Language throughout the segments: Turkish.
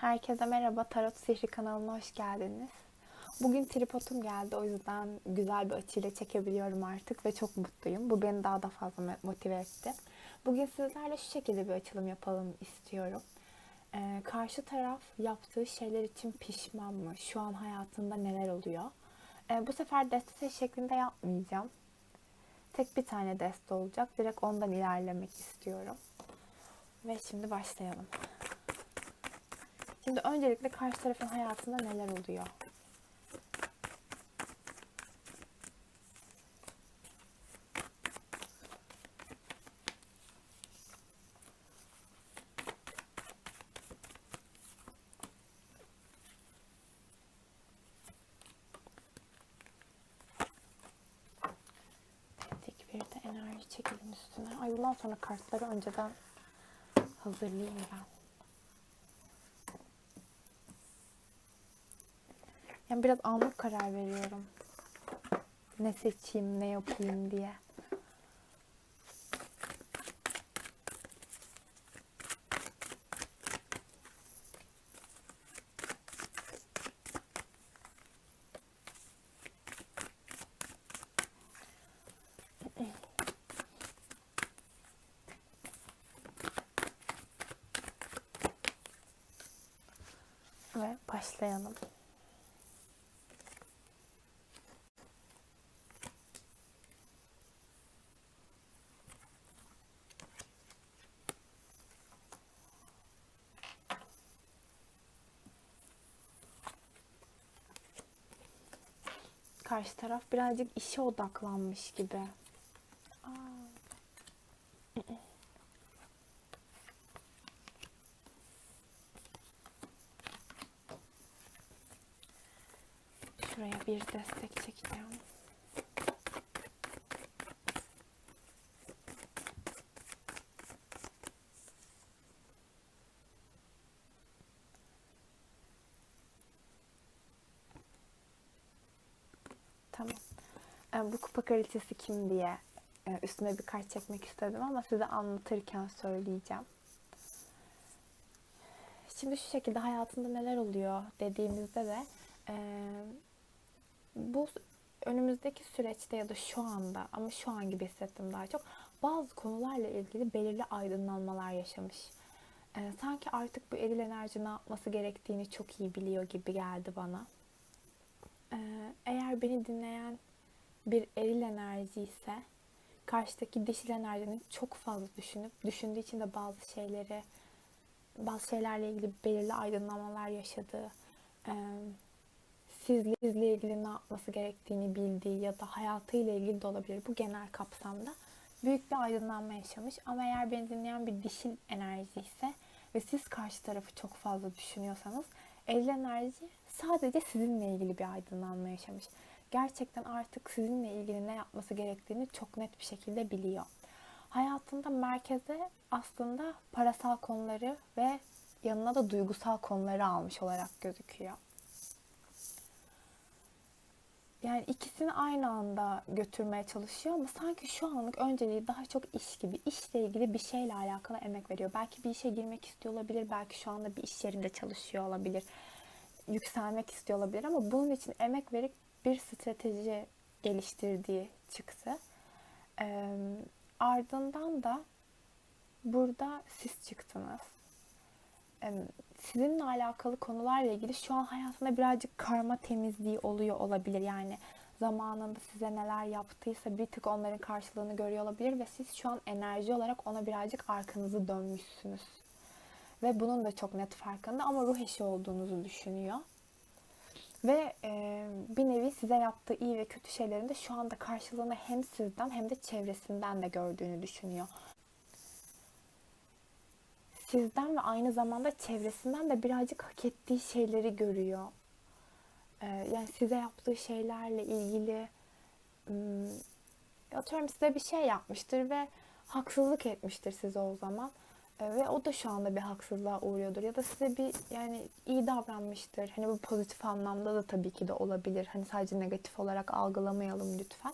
Herkese merhaba, Tarot Sihri kanalına hoş geldiniz. Bugün tripodum geldi, o yüzden güzel bir açıyla çekebiliyorum artık ve çok mutluyum. Bu beni daha da fazla motive etti. Bugün sizlerle şu şekilde bir açılım yapalım istiyorum. Ee, karşı taraf yaptığı şeyler için pişman mı? Şu an hayatında neler oluyor? Ee, bu sefer deste şeklinde yapmayacağım. Tek bir tane deste olacak. Direkt ondan ilerlemek istiyorum. Ve şimdi başlayalım. Şimdi öncelikle karşı tarafın hayatında neler oluyor? Enerji çekelim üstüne. Ay bundan sonra kartları önceden hazırlayayım ben. Yani biraz anlık karar veriyorum. Ne seçeyim, ne yapayım diye. Ve başlayalım. Karşı taraf birazcık işe odaklanmış gibi. Şuraya bir destek çekeceğim. Tamam. E, bu kupa kraliçesi kim diye e, üstüne bir kart çekmek istedim ama size anlatırken söyleyeceğim. Şimdi şu şekilde hayatında neler oluyor dediğimizde de e, bu önümüzdeki süreçte ya da şu anda ama şu an gibi hissettim daha çok bazı konularla ilgili belirli aydınlanmalar yaşamış. E, sanki artık bu eril enerji ne yapması gerektiğini çok iyi biliyor gibi geldi bana. E, eğer beni dinleyen bir eril enerji ise karşıdaki dişil enerjinin çok fazla düşünüp düşündüğü için de bazı şeyleri bazı şeylerle ilgili belirli aydınlanmalar yaşadığı, e, sizle, sizle ilgili ne yapması gerektiğini bildiği ya da hayatıyla ilgili de olabilir. Bu genel kapsamda büyük bir aydınlanma yaşamış. Ama eğer beni dinleyen bir dişil enerji ise ve siz karşı tarafı çok fazla düşünüyorsanız eril enerji sadece sizinle ilgili bir aydınlanma yaşamış. Gerçekten artık sizinle ilgili ne yapması gerektiğini çok net bir şekilde biliyor. Hayatında merkeze aslında parasal konuları ve yanına da duygusal konuları almış olarak gözüküyor. Yani ikisini aynı anda götürmeye çalışıyor ama sanki şu anlık önceliği daha çok iş gibi. İşle ilgili bir şeyle alakalı emek veriyor. Belki bir işe girmek istiyor olabilir. Belki şu anda bir iş yerinde çalışıyor olabilir. Yükselmek istiyor olabilir ama bunun için emek verip bir strateji geliştirdiği çıktı. Ee, ardından da burada siz çıktınız. Ee, sizinle alakalı konularla ilgili şu an hayatında birazcık karma temizliği oluyor olabilir. Yani zamanında size neler yaptıysa bir tık onların karşılığını görüyor olabilir ve siz şu an enerji olarak ona birazcık arkanızı dönmüşsünüz. Ve bunun da çok net farkında ama ruh eşi olduğunuzu düşünüyor. Ve e, bir nevi size yaptığı iyi ve kötü şeylerin de şu anda karşılığını hem sizden hem de çevresinden de gördüğünü düşünüyor. Sizden ve aynı zamanda çevresinden de birazcık hak ettiği şeyleri görüyor. E, yani size yaptığı şeylerle ilgili atıyorum size bir şey yapmıştır ve haksızlık etmiştir size o zaman. E, ve o da şu anda bir haksızlığa uğruyordur ya da size bir yani iyi davranmıştır. Hani bu pozitif anlamda da tabii ki de olabilir. Hani sadece negatif olarak algılamayalım lütfen.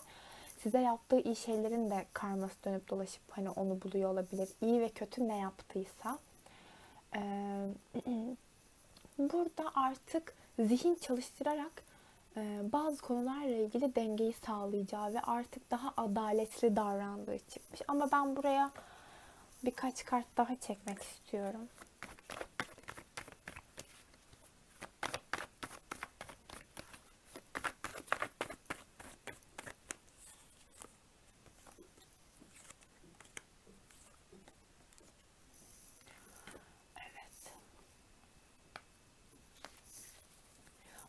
Size yaptığı iyi şeylerin de karması dönüp dolaşıp hani onu buluyor olabilir. İyi ve kötü ne yaptıysa. Ee, burada artık zihin çalıştırarak e, bazı konularla ilgili dengeyi sağlayacağı ve artık daha adaletli davrandığı çıkmış. Ama ben buraya birkaç kart daha çekmek istiyorum. Evet.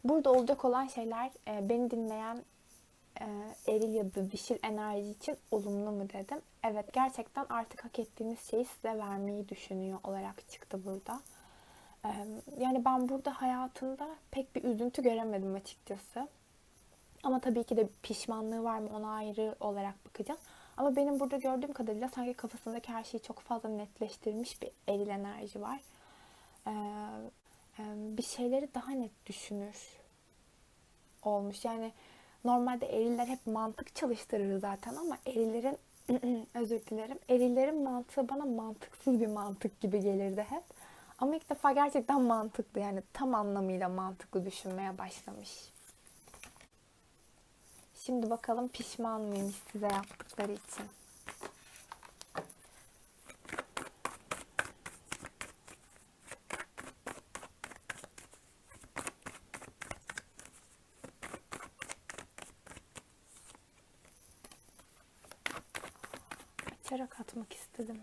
Burada olacak olan şeyler e, beni dinleyen eril ya da dişil enerji için olumlu mu dedim. Evet gerçekten artık hak ettiğiniz şeyi size vermeyi düşünüyor olarak çıktı burada. E, yani ben burada hayatında pek bir üzüntü göremedim açıkçası. Ama tabii ki de pişmanlığı var mı ona ayrı olarak bakacağız. Ama benim burada gördüğüm kadarıyla sanki kafasındaki her şeyi çok fazla netleştirmiş bir eril enerji var. E, bir şeyleri daha net düşünür olmuş. Yani normalde eriller hep mantık çalıştırır zaten ama erillerin özür dilerim. Erillerin mantığı bana mantıksız bir mantık gibi gelirdi hep. Ama ilk defa gerçekten mantıklı yani tam anlamıyla mantıklı düşünmeye başlamış. Şimdi bakalım pişman mıymış size yaptıkları için. Açarak atmak istedim.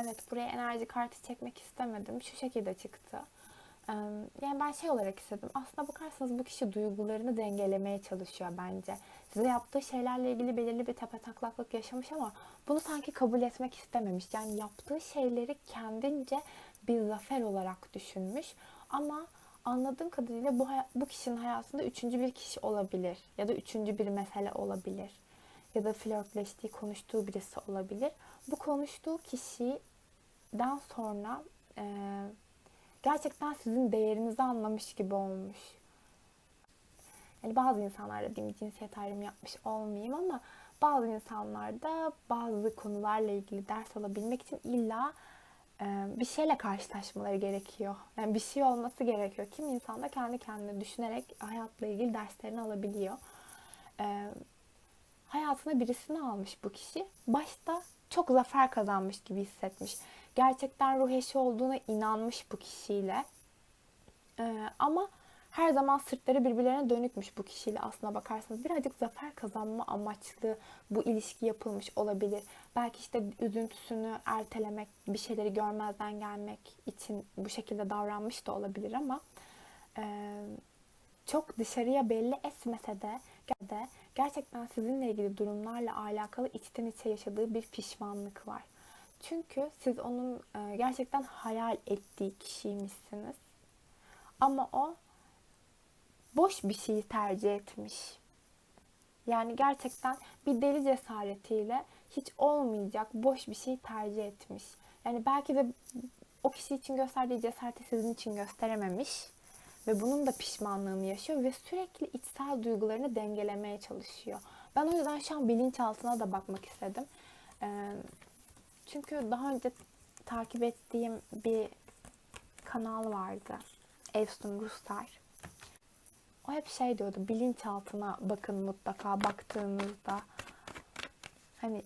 Evet buraya enerji kartı çekmek istemedim. Şu şekilde çıktı. Yani ben şey olarak istedim. Aslına bakarsanız bu kişi duygularını dengelemeye çalışıyor bence. Size yaptığı şeylerle ilgili belirli bir tepe taklaklık yaşamış ama bunu sanki kabul etmek istememiş. Yani yaptığı şeyleri kendince bir zafer olarak düşünmüş. Ama anladığım kadarıyla bu, bu kişinin hayatında üçüncü bir kişi olabilir. Ya da üçüncü bir mesele olabilir. Ya da flörtleştiği, konuştuğu birisi olabilir. Bu konuştuğu kişiden sonra e, gerçekten sizin değerinizi anlamış gibi olmuş. Yani bazı insanlarda diyeyim cinsiyet ayrımı yapmış olmayayım ama bazı insanlarda bazı konularla ilgili ders alabilmek için illa e, bir şeyle karşılaşmaları gerekiyor. Yani bir şey olması gerekiyor. Kim insan da kendi kendine düşünerek hayatla ilgili derslerini alabiliyor. E, hayatına birisini almış bu kişi. Başta çok zafer kazanmış gibi hissetmiş. Gerçekten ruh eşi olduğuna inanmış bu kişiyle. Ee, ama her zaman sırtları birbirlerine dönükmüş bu kişiyle aslına bakarsanız. Birazcık zafer kazanma amaçlı bu ilişki yapılmış olabilir. Belki işte üzüntüsünü ertelemek, bir şeyleri görmezden gelmek için bu şekilde davranmış da olabilir ama e, çok dışarıya belli etmese de, de gerçekten sizinle ilgili durumlarla alakalı içten içe yaşadığı bir pişmanlık var. Çünkü siz onun e, gerçekten hayal ettiği kişiymişsiniz. Ama o boş bir şeyi tercih etmiş. Yani gerçekten bir deli cesaretiyle hiç olmayacak boş bir şeyi tercih etmiş. Yani belki de o kişi için gösterdiği cesareti sizin için gösterememiş ve bunun da pişmanlığını yaşıyor ve sürekli içsel duygularını dengelemeye çalışıyor. Ben o yüzden şu an bilinçaltına da bakmak istedim. Çünkü daha önce takip ettiğim bir kanal vardı. Efsun Ruslar. O hep şey diyordu, bilinçaltına bakın mutlaka baktığınızda. Hani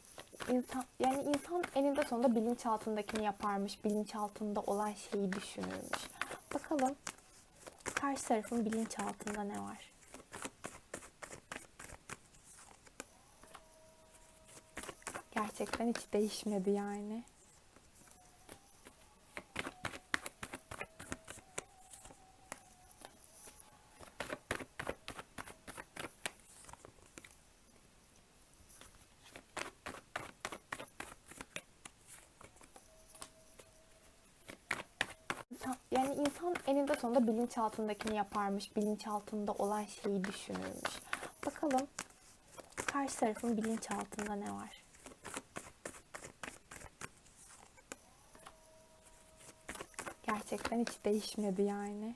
insan yani insan eninde sonunda bilinçaltındakini yaparmış, bilinçaltında olan şeyi düşünürmüş. Bakalım karşı tarafın bilinçaltında ne var? Gerçekten hiç değişmedi yani. Yani insan eninde sonunda bilinçaltındakini yaparmış. Bilinçaltında olan şeyi düşünürmüş. Bakalım karşı tarafın bilinçaltında ne var? Gerçekten hiç değişmedi yani.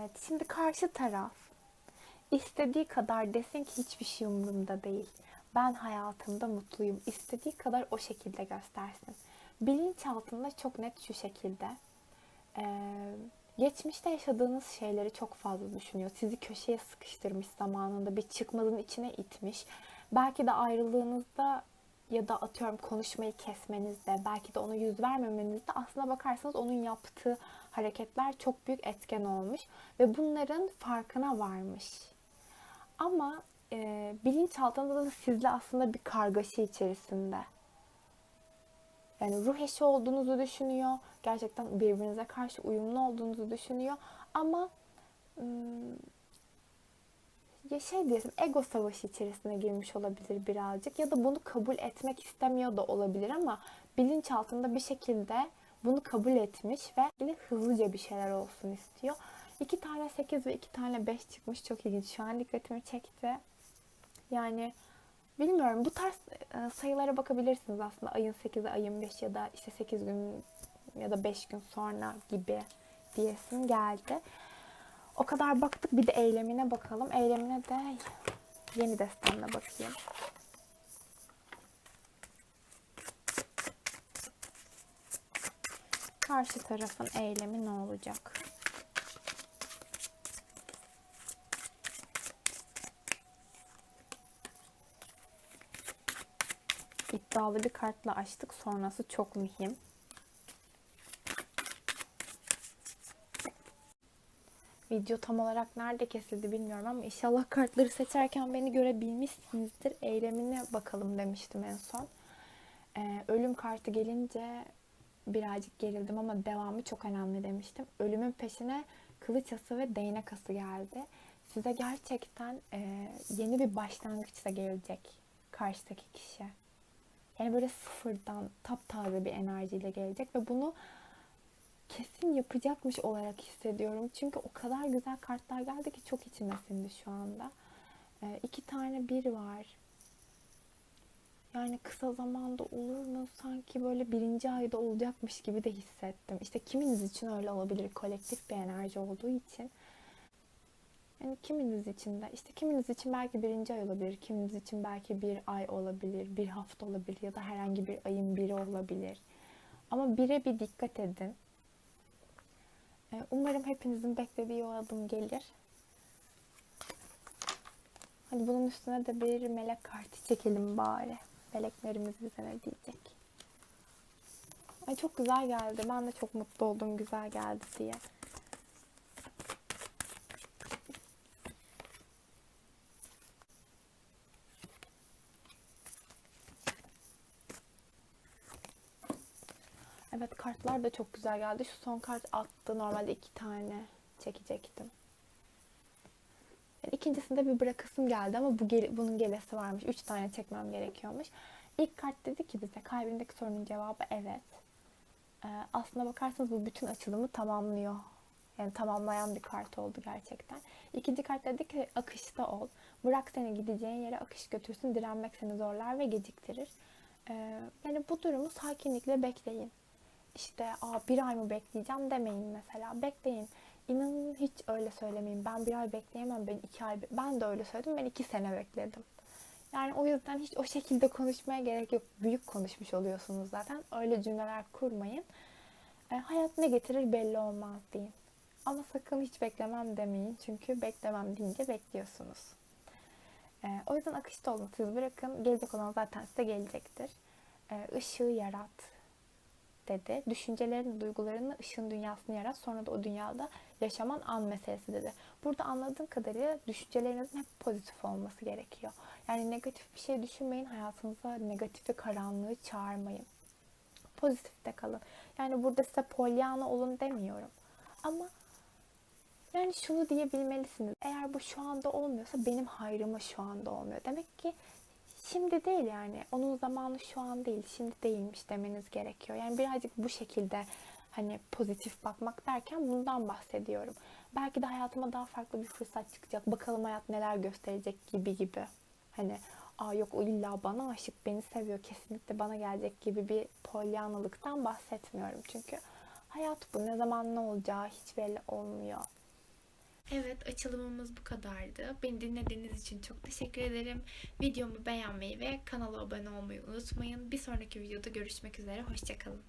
Evet, şimdi karşı taraf istediği kadar desin ki hiçbir şey umurumda değil. Ben hayatımda mutluyum. İstediği kadar o şekilde göstersin. Bilinçaltında çok net şu şekilde. Ee, geçmişte yaşadığınız şeyleri çok fazla düşünüyor. Sizi köşeye sıkıştırmış zamanında bir çıkmazın içine itmiş. Belki de ayrılığınızda ya da atıyorum konuşmayı kesmenizde, belki de ona yüz vermemenizde aslına bakarsanız onun yaptığı hareketler çok büyük etken olmuş ve bunların farkına varmış. Ama e, bilinçaltında da sizle aslında bir kargaşa içerisinde. Yani ruh eşi olduğunuzu düşünüyor. Gerçekten birbirinize karşı uyumlu olduğunuzu düşünüyor. Ama ya şey diyelim ego savaşı içerisine girmiş olabilir birazcık ya da bunu kabul etmek istemiyor da olabilir ama bilinçaltında bir şekilde bunu kabul etmiş ve hızlıca bir şeyler olsun istiyor. İki tane 8 ve iki tane 5 çıkmış. Çok ilginç. Şu an dikkatimi çekti. Yani bilmiyorum. Bu tarz e, sayılara bakabilirsiniz aslında. Ayın 8'i, ayın 5 ya da işte 8 gün ya da 5 gün sonra gibi diyesim geldi. O kadar baktık. Bir de eylemine bakalım. Eylemine de yeni destanla bakayım. Karşı tarafın eylemi ne olacak? İddialı bir kartla açtık. Sonrası çok mühim. Video tam olarak nerede kesildi bilmiyorum ama inşallah kartları seçerken beni görebilmişsinizdir. Eylemine bakalım demiştim en son. Ee, ölüm kartı gelince birazcık gerildim ama devamı çok önemli demiştim. Ölümün peşine kılıç ası ve değnek ası geldi. Size gerçekten e, yeni bir başlangıçla gelecek karşıdaki kişi. Yani böyle sıfırdan taptaze bir enerjiyle gelecek ve bunu kesin yapacakmış olarak hissediyorum. Çünkü o kadar güzel kartlar geldi ki çok içime sindi şu anda. E, iki tane bir var. Yani kısa zamanda olur mu? Sanki böyle birinci ayda olacakmış gibi de hissettim. İşte kiminiz için öyle olabilir. Kolektif bir enerji olduğu için. Yani kiminiz için de işte kiminiz için belki birinci ay olabilir. Kiminiz için belki bir ay olabilir. Bir hafta olabilir. Ya da herhangi bir ayın biri olabilir. Ama bire bir dikkat edin. Ee, umarım hepinizin beklediği o adım gelir. Hadi bunun üstüne de bir melek kartı çekelim bari. Meleklerimiz bize ne diyecek? Ay çok güzel geldi. Ben de çok mutlu oldum güzel geldi diye. Evet kartlar da çok güzel geldi. Şu son kart attı. Normalde iki tane çekecektim. Yani ikincisinde bir bırakısım geldi ama bu gel bunun gelesi varmış. Üç tane çekmem gerekiyormuş. İlk kart dedi ki bize kalbindeki sorunun cevabı evet. Ee, aslına bakarsanız bu bütün açılımı tamamlıyor. Yani tamamlayan bir kart oldu gerçekten. İkinci kart dedi ki akışta ol. Bırak seni gideceğin yere akış götürsün. Direnmek seni zorlar ve geciktirir. Ee, yani bu durumu sakinlikle bekleyin. İşte Aa, bir ay mı bekleyeceğim demeyin mesela. Bekleyin. İnanın hiç öyle söylemeyin. Ben bir ay bekleyemem. Ben iki ay ben de öyle söyledim. Ben iki sene bekledim. Yani o yüzden hiç o şekilde konuşmaya gerek yok. Büyük konuşmuş oluyorsunuz zaten. Öyle cümleler kurmayın. E, hayat ne getirir belli olmaz deyin. Ama sakın hiç beklemem demeyin. Çünkü beklemem deyince bekliyorsunuz. E, o yüzden akışta olun. Siz bırakın. Gelecek olan zaten size gelecektir. E, ışığı yarat dedi. Düşüncelerini, duygularını, ışın dünyasını yarat. Sonra da o dünyada yaşaman an meselesi dedi. Burada anladığım kadarıyla düşüncelerinizin hep pozitif olması gerekiyor. Yani negatif bir şey düşünmeyin. Hayatınıza negatifi, karanlığı çağırmayın. Pozitifte kalın. Yani burada size polyana olun demiyorum. Ama yani şunu diyebilmelisiniz. Eğer bu şu anda olmuyorsa benim hayrıma şu anda olmuyor. Demek ki şimdi değil yani. Onun zamanı şu an değil, şimdi değilmiş demeniz gerekiyor. Yani birazcık bu şekilde hani pozitif bakmak derken bundan bahsediyorum. Belki de hayatıma daha farklı bir fırsat çıkacak. Bakalım hayat neler gösterecek gibi gibi. Hani aa yok o illa bana aşık, beni seviyor, kesinlikle bana gelecek gibi bir polyanlıktan bahsetmiyorum. Çünkü hayat bu. Ne zaman ne olacağı hiç belli olmuyor. Evet açılımımız bu kadardı. Beni dinlediğiniz için çok teşekkür ederim. Videomu beğenmeyi ve kanala abone olmayı unutmayın. Bir sonraki videoda görüşmek üzere. Hoşçakalın.